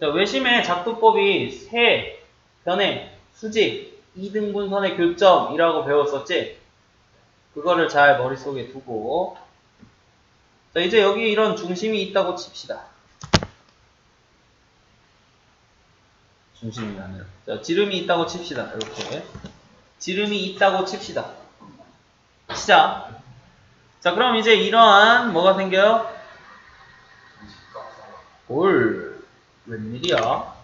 자, 외심의 작도법이 세, 변의, 수직, 이등분선의 교점이라고 배웠었지? 그거를 잘 머릿속에 두고 자, 이제 여기 이런 중심이 있다고 칩시다. 중심이 아니라. 자, 지름이 있다고 칩시다. 이렇게. 지름이 있다고 칩시다. 시작. 자, 그럼 이제 이러한 뭐가 생겨요? 올. 웬일이야?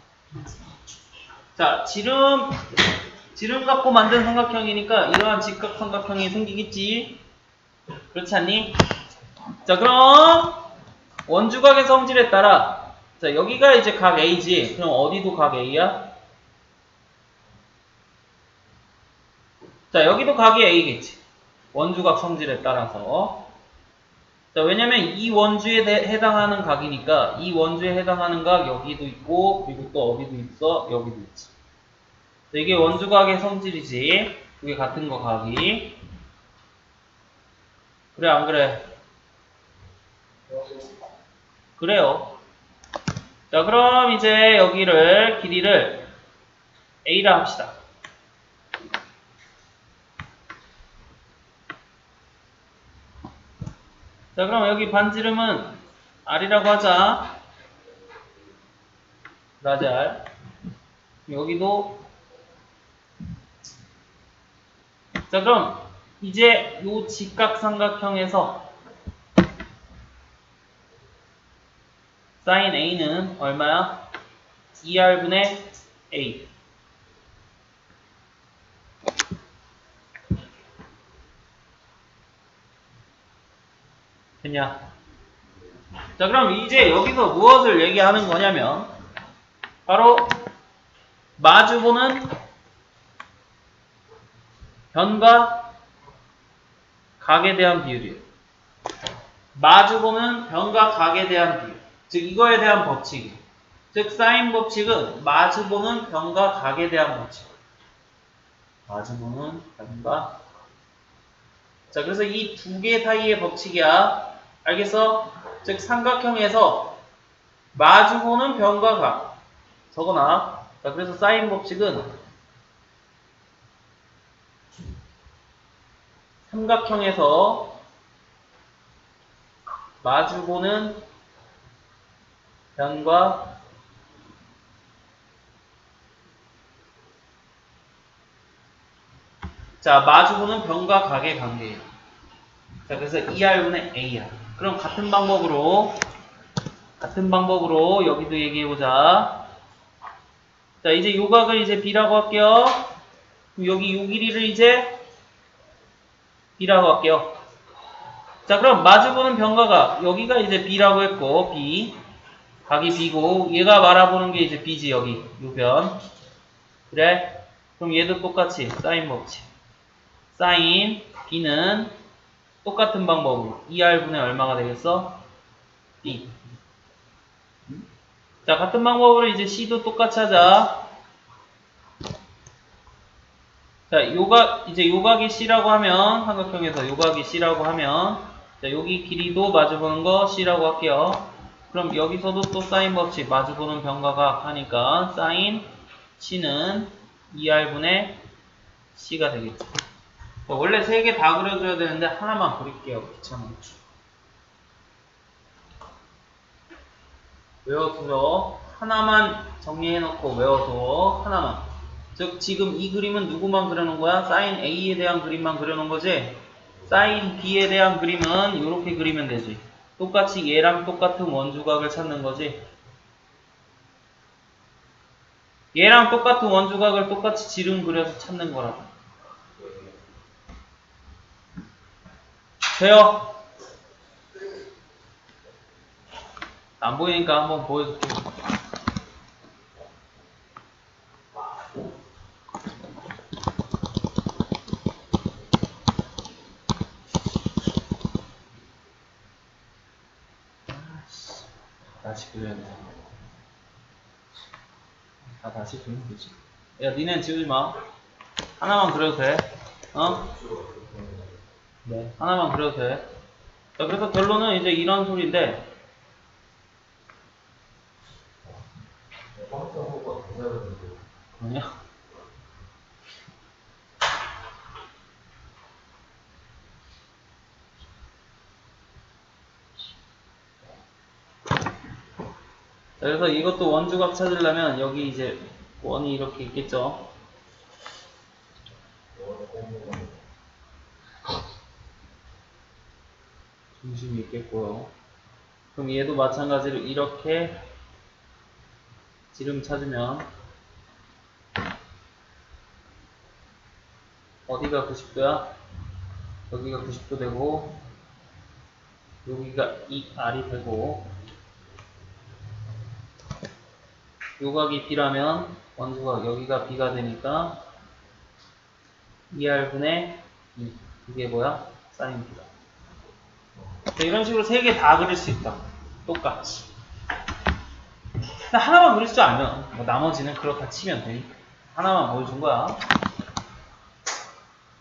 자, 지름, 지름 갖고 만든 삼각형이니까 이러한 직각 삼각형이 생기겠지? 그렇지 않니? 자, 그럼 원주각의 성질에 따라 자, 여기가 이제 각 A지. 그럼 어디도 각 A야? 자, 여기도 각이 A겠지. 원주각 성질에 따라서. 자, 왜냐면 이 원주에 대- 해당하는 각이니까 이 원주에 해당하는 각 여기도 있고 그리고 또 어디도 있어? 여기도 있지. 자, 이게 원주각의 성질이지. 그게 같은 거 각이. 그래 안 그래? 그래요. 자, 그럼 이제 여기를 길이를 A라 합시다. 자, 그럼 여기 반지름은 R이라고 하자. 라잘. 여기도. 자, 그럼 이제 요 직각삼각형에서 sin A는 얼마야? 2R분의 A. 됐냐? 자, 그럼 이제 여기서 무엇을 얘기하는 거냐면, 바로, 마주보는 변과 각에 대한 비율이에요. 마주보는 변과 각에 대한 비율. 즉, 이거에 대한 법칙이에요. 즉, 사인 법칙은 마주보는 변과 각에 대한 법칙. 마주보는 변과 자, 그래서 이 두 개 사이의 법칙이야. 알겠어? 즉, 삼각형에서 마주보는 변과 각. 적어놔. 자, 그래서 사인 법칙은 삼각형에서 마주보는 변과 자, 마주보는 변과 각의 관계예요. 자, 그래서 2R분의 A야. 그럼 같은 방법으로, 같은 방법으로 여기도 얘기해보자. 자, 이제 요각을 이제 B라고 할게요. 여기 요 길이를 이제 B라고 할게요. 자, 그럼 마주보는 변과가 여기가 이제 B라고 했고, B. 각이 B고, 얘가 말아보는 게 이제 B지, 여기. 요 변. 그래? 그럼 얘도 똑같이 사인 법칙. 사인 B는 똑같은 방법으로 2R분의 얼마가 되겠어? B. 자, 같은 방법으로 이제 C도 똑같이 하자. 자, 요각, 이제 요각이 C라고 하면, 삼각형에서 요각이 C라고 하면, 자, 여기 길이도 마주보는 거 C라고 할게요. 그럼 여기서도 또 사인 법칙 마주보는 변과각 하니까, 사인 C는 2R분의 C가 되겠죠. 원래 세 개 다 그려줘야 되는데 하나만 그릴게요. 귀찮아. 외워두죠. 하나만 정리해놓고 외워둬. 하나만. 즉 지금 이 그림은 누구만 그려놓은 거야? 사인 A에 대한 그림만 그려놓은 거지? 사인 B에 대한 그림은 이렇게 그리면 되지. 똑같이 얘랑 똑같은 원주각을 찾는 거지. 얘랑 똑같은 원주각을 똑같이 지름 그려서 찾는 거라고. 돼요? 안 보이니까 한번 보여줄게. 아이씨, 다시 그려야 돼. 다 다시 그리면 되지. 야, 니넨 지우지 마. 하나만 그려도 돼. 어? 네. 하나만 그려도 돼. 자, 그래서 결론은 이제 이런 소리인데. 그러냐? 자, 그래서 이것도 원주각 찾으려면 여기 이제 원이 이렇게 있겠죠. 중심이 있겠고요. 그럼 얘도 마찬가지로 이렇게 지름 찾으면 어디가 90도야? 여기가 90도 되고 여기가 이 R이 되고 요각이 B라면 원주각 여기가 B가 되니까 2R분의 2 이게 뭐야? 사인 B다 자, 이런 식으로 세 개 다 그릴 수 있다 똑같이 하나만 그릴 줄 알면 뭐 나머지는 그렇다 치면 되니까 하나만 보여준 거야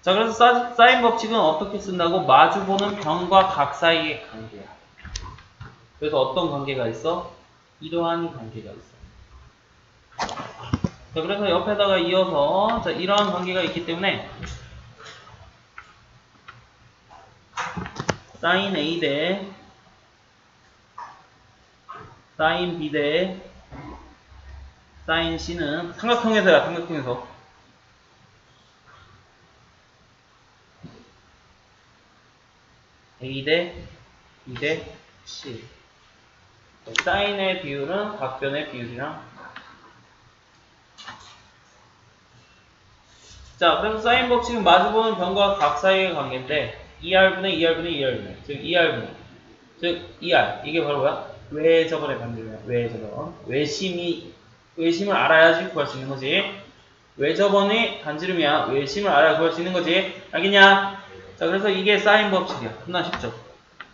자, 그래서 사, 사인 법칙은 어떻게 쓴다고? 마주보는 변과 각 사이의 관계야. 그래서 어떤 관계가 있어? 이러한 관계가 있어. 자, 그래서 옆에다가 이어서, 자, 이러한 관계가 있기 때문에, 사인 A 대 사인 B 대 사인 C는 삼각형에서야, 삼각형에서. A 대 B 대 C. 사인의 비율은 각변의 비율이랑 자, 그래서 사인 법칙은 마주보는 변과 각 사이의 관계인데 2R분의 2R분의 2R분의 즉 2R분의 즉 2R 이게 바로 뭐야? 외저번의 반대야 외저번 외심이 외심을 알아야지 구할 수 있는 거지 외저번의 반지름이야 외심을 알아야 구할 수 있는 거지 알겠냐? 자, 그래서 이게 사인 법칙이야. 겁나 쉽죠?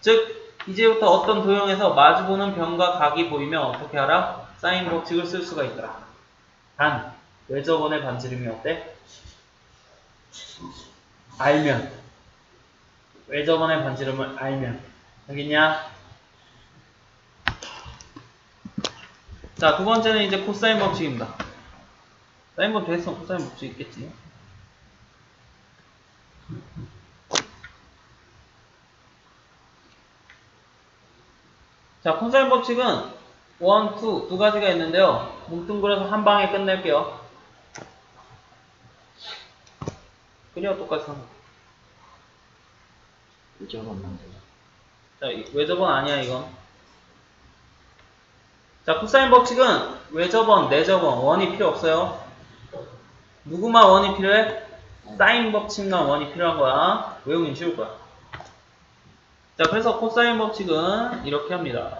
즉, 이제부터 어떤 도형에서 마주보는 변과 각이 보이면 어떻게 알아? 사인 법칙을 쓸 수가 있더라. 단, 왜 저번에 반지름이 어때? 알면. 왜 저번에 반지름을 알면. 알겠냐? 자, 두 번째는 이제 코사인 법칙입니다. 사인 법칙 했으면 코사인 법칙 있겠지. 자, 코사인 법칙은 원, 투, 두 가지가 있는데요. 뭉뚱그려서 한 방에 끝낼게요. 그냥 똑같이 하는 거. 이점만 돼. 자, 이- 외접원 아니야, 이건. 자, 코사인 법칙은 외접원, 내접원, 원이 필요 없어요. 누구만 원이 필요해? 사인 법칙만 원이 필요한 거야. 외우긴 쉬울 거야. 자, 그래서 코사인 법칙은 이렇게 합니다.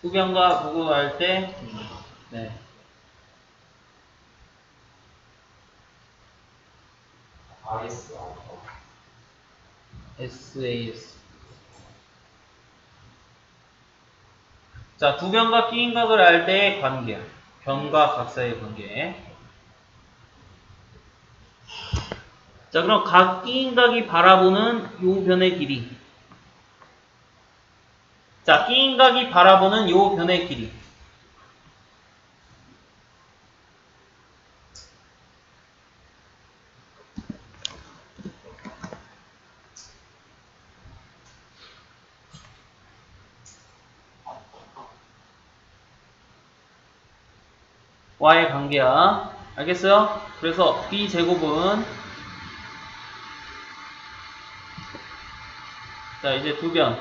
후변과 부구할 때, 네. SAS. 자, 두 변과 끼인각을 알 때의 관계. 변과 각 사이의 관계. 자, 그럼 각 끼인각이 바라보는 요 변의 길이. 자, 끼인각이 바라보는 요 변의 길이. Y의 관계야. 알겠어요? 그래서 b 제곱은 자 이제 두 변.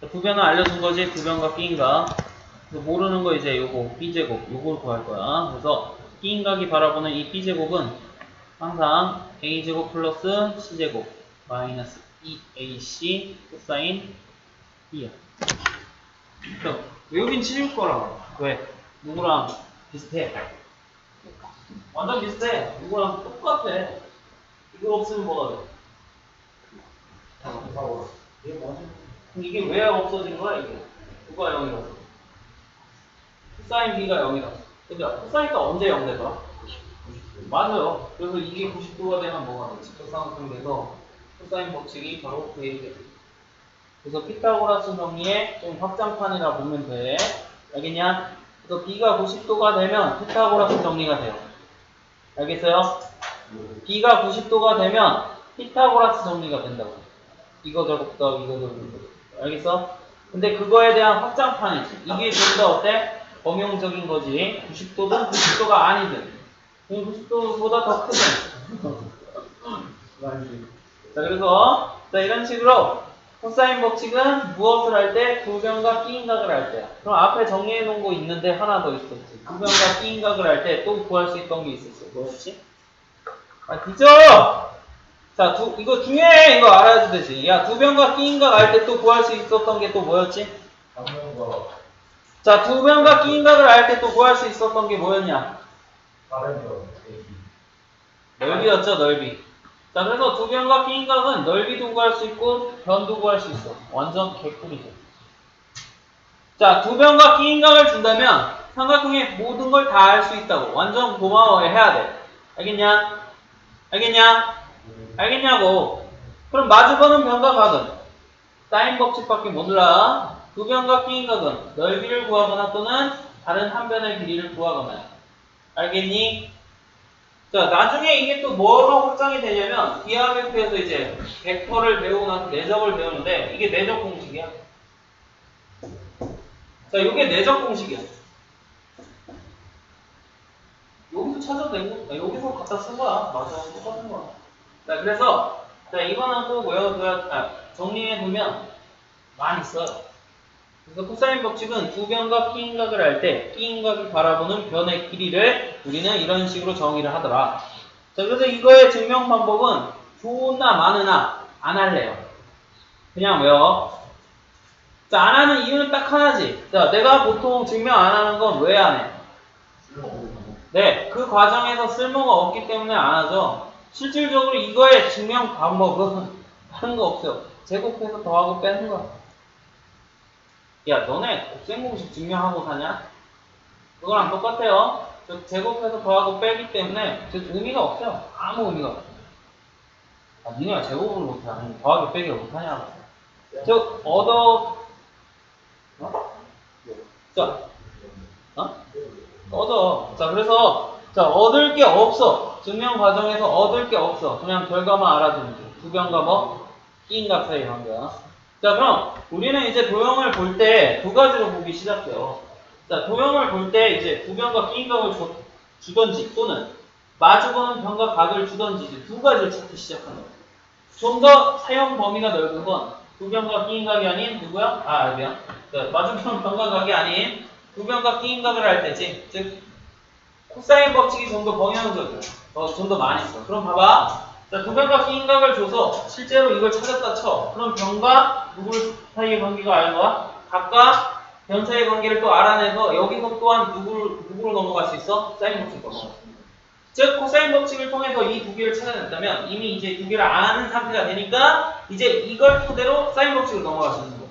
자, 두 변은 알려준 거지 두 변과. 그래서 모르는 거 이제 요거 b 제곱 요걸 구할 거야. 그래서 끼인각이 바라보는 이 b 제곱은 항상 a 제곱 플러스 c 제곱 마이너스 2ac 코사인 b야. 외우긴 치울 거라고. 왜? 누구랑 비슷해? 완전 비슷해. 누구랑 똑같아. 이거 없으면 뭐가 돼? 그럼 이게 왜 없어진 거야, 이게? 누가 0이라서? 코사인 B가 0이라서. 근데 코사인가 언제 0 되더라? 맞아요. 그래서 이게 90도가 되면 뭐가 돼? 직접삼각형 돼서 코사인 법칙이 바로 대입이 돼. 그래서 피타고라스 정리의 좀 확장판이라 보면 돼. 알겠냐? 그래서 B가 90도가 되면 피타고라스 정리가 돼요. 알겠어요? B가 90도가 되면 피타고라스 정리가 된다고. 이거 저것도 이거 저것도. 알겠어? 근데 그거에 대한 확장판이지. 이게 좀 더 어때? 범용적인 거지. 90도든 90도가 아니든. 90도보다 더 크든. 자, 그래서 자 이런 식으로 코사인 법칙은 무엇을 할 때? 두변과 끼인각을 할 때야. 그럼 앞에 정리해 놓은 거 있는데 하나 더 있었지. 두변과 끼인각을 할 때 또 구할 수 있던 게 있었어. 뭐였지? 아, 뒤져! 자, 두, 이거 중요해! 이거 알아야 되지. 야, 두 변과 끼인각 할때또 구할 수 있었던 게 또 뭐였지? 방면과 자, 두 변과 끼인각을 할때또 구할 수 있었던 게 뭐였냐? 다른 대비. 넓이였죠, 넓이. 자, 그래서 두변과 끼인각은 넓이도 구할 수 있고 변도 구할 수 있어. 완전 개꿀이죠. 자, 두변과 끼인각을 준다면 삼각형의 모든 걸다알수 있다고. 완전 고마워해야 돼. 알겠냐? 알겠냐? 알겠냐고. 그럼 마주보는 변과 각은 사인 법칙밖에 몰라. 두 변과 끼인각은 넓이를 구하거나 또는 다른 한 변의 길이를 구하거나. 알겠니? 자, 나중에 이게 또 뭐로 확장이 되냐면 디아베프에서 이제 벡터를 배우고 나서 내적을 배우는데 이게 내적 공식이야. 자, 이게 내적 공식이야. 여기서 찾아도 되고 아, 여기서 갖다 쓴 거야. 맞아, 똑같은 거야. 자, 그래서 자 이거는 또 외워둬야 아, 정리해 두면 많이 써요. 그래서 코사인 법칙은 두 변과 끼인각을 할 때 끼인각이 바라보는 변의 길이를 우리는 이런 식으로 정의를 하더라. 자, 그래서 이거의 증명 방법은 좋으나 많으나 안 할래요. 그냥 외워. 자, 안 하는 이유는 딱 하나지. 자, 내가 보통 증명 안 하는 건 왜 안 해? 네, 그 과정에서 쓸모가 없기 때문에 안 하죠. 실질적으로 이거의 증명 방법은 다른 거 없어요. 제곱해서 더하고 빼는 거야. 야, 너네 곱셈 공식 증명하고 사냐? 그거랑 똑같아요. 저 제곱해서 더하고 빼기 때문에 저 의미가 없어요. 아무 의미가 없어. 아, 니네가 제곱을 못해. 아니, 더하기 빼기를 못하냐고. 저, 얻어, 어? 자, 어? 얻어. 자, 그래서, 자, 얻을 게 없어. 증명 과정에서 얻을 게 없어. 그냥 결과만 알아두면 돼. 두 변과 뭐? 끼인각 사이 관계야. 자, 그럼 우리는 이제 도형을 볼 때 두 가지로 보기 시작해요. 자, 도형을 볼 때 이제 두 변과 끼인각을 주, 주던지 또는 마주보는 변과 각을 주던지 이제 두 가지를 찾기 시작하는 거예요. 좀 더 사용 범위가 넓은 건두 변과 끼인각이 아닌 누구야? 아, 미안. 자, 마주보는 변과 각이 아닌 두 변과 끼인각을 할 때지. 즉, 코사인 법칙이 좀 더 범용적이야. 어, 좀 더 많이 써. 그럼 봐봐. 자, 두 변과 끼인각을 줘서 실제로 이걸 찾았다 쳐. 그럼 변과 누구 사이의 관계가 알거야 각과 변 사이의 관계를 또 알아내서 여기서 또한 누구를, 누구로 넘어갈 수 있어? 사인 법칙 넘어갈 수 있어. 즉, 코사인 법칙을 통해서 이 두 개를 찾아냈다면 이미 이제 두 개를 아는 상태가 되니까 이제 이걸 토대로 사인 법칙으로 넘어갈 수 있는 거.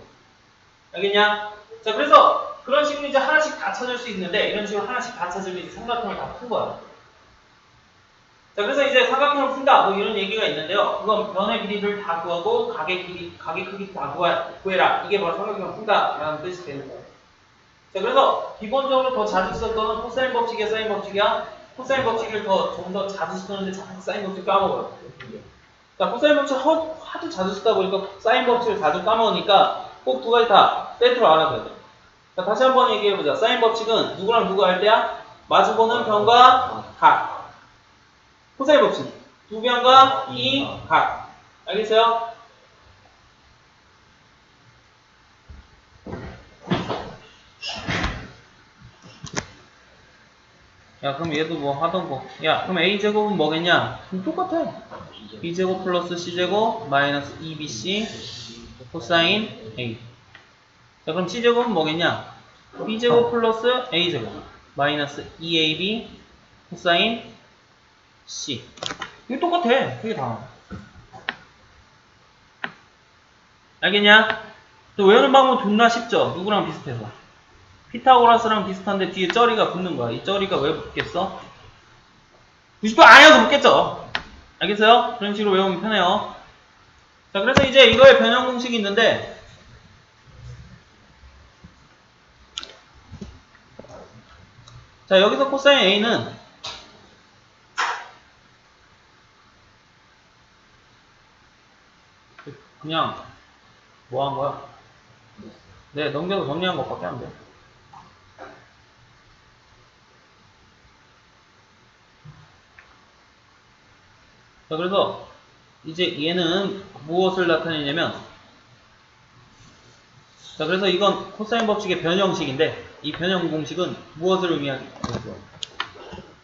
알겠냐? 자, 그래서 그런 식으로 이제 하나씩 다 찾을 수 있는데 이런 식으로 하나씩 다 찾으면 이제 삼각형을 다 푼 거야. 자, 그래서 이제 삼각형을 푼다. 뭐 이런 얘기가 있는데요. 그건 변의 길이를 다 구하고 각의 길이, 각의 크기 다 구해라. 이게 바로 삼각형을 푼다. 라는 뜻이 되는 거예요. 자, 그래서 기본적으로 더 자주 썼던 코사인 법칙이야, 사인 법칙이야? 코사인 법칙을 더 좀 더 자주 쓰는데 자꾸 사인 법칙 까먹어요. 자, 코사인 법칙 하- 하도 자주 쓰다 보니까 사인 법칙을 자주 까먹으니까 꼭 두 가지 다 세트로 알아둬야 돼. 자, 다시 한번 얘기해보자. 사인 법칙은 누구랑 누구 할 때야? 마주보는 변과 각. 코사인 법칙. 두 변과 이 각. 알겠어요? 야, 그럼 얘도 뭐 하던 거. 야, 그럼 a제곱은 뭐겠냐? 그럼 똑같아. b제곱 플러스 c제곱 마이너스 2bc 코사인 a. 자, 그럼 c제곱은 뭐겠냐? b제곱 플러스 a제곱 마이너스 2ab 코사인 c. 이게 똑같아. 그게 다. 알겠냐? 또 외우는 방법 존나 쉽죠? 누구랑 비슷해서. 피타고라스랑 비슷한데 뒤에 쩌리가 붙는 거야. 이 쩌리가 왜 붙겠어? 90도 아니어도 묻겠죠. 알겠어요? 그런 식으로 외우면 편해요. 자, 그래서 이제 이거의 변형 공식이 있는데, 자, 여기서 코사인 A는 그냥 뭐 한 거야? 네, 넘겨서 정리한 것밖에 안 돼. 자, 그래서 이제 얘는 무엇을 나타내냐면 자, 그래서 이건 코사인 법칙의 변형식인데 이 변형 공식은 무엇을 의미하겠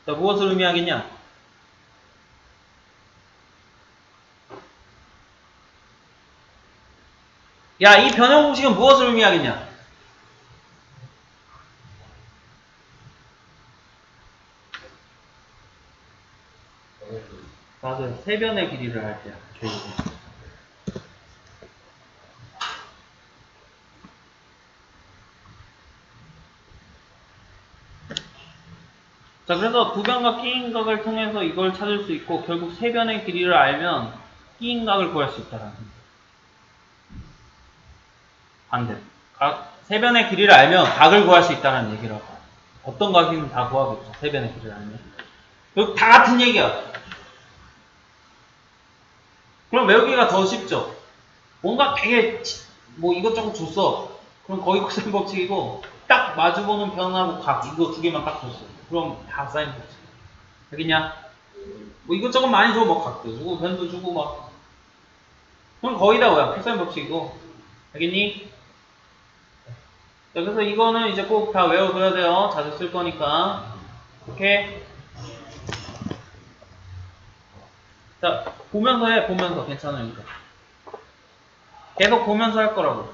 자, 무엇을 의미하겠냐? 야, 이 변형 공식은 무엇을 의미하겠냐? 맞아요. 세변의 길이를 할 때야. 자, 그래서 두 변과 끼인 각을 통해서 이걸 찾을 수 있고 결국 세 변의 길이를 알면 끼인 각을 구할 수 있다라는 거예요. 반대. 각, 세 변의 길이를 알면 각을 구할 수 있다는 얘기라고. 어떤 각이면 다 구하겠죠. 세 변의 길이를 알면. 결국 다 같은 얘기야. 그럼 외우기가 더 쉽죠. 뭔가 되게 치- 뭐 이것저것 줬어. 그럼 거의 코사인 법칙이고 딱 마주보는 변하고 각 이거 두 개만 딱 줬어. 그럼 다 사인 법칙. 알겠냐? 뭐 이것저것 많이 줘. 뭐 각도 주고 변도 주고 막. 그럼 거의 다 뭐야? 코사인 법칙이고. 알겠니? 자, 그래서 이거는 이제 꼭 다 외워둬야 돼요. 자주 쓸 거니까. 오케이? 자, 보면서 해, 보면서. 괜찮으니까. 계속 보면서 할 거라고.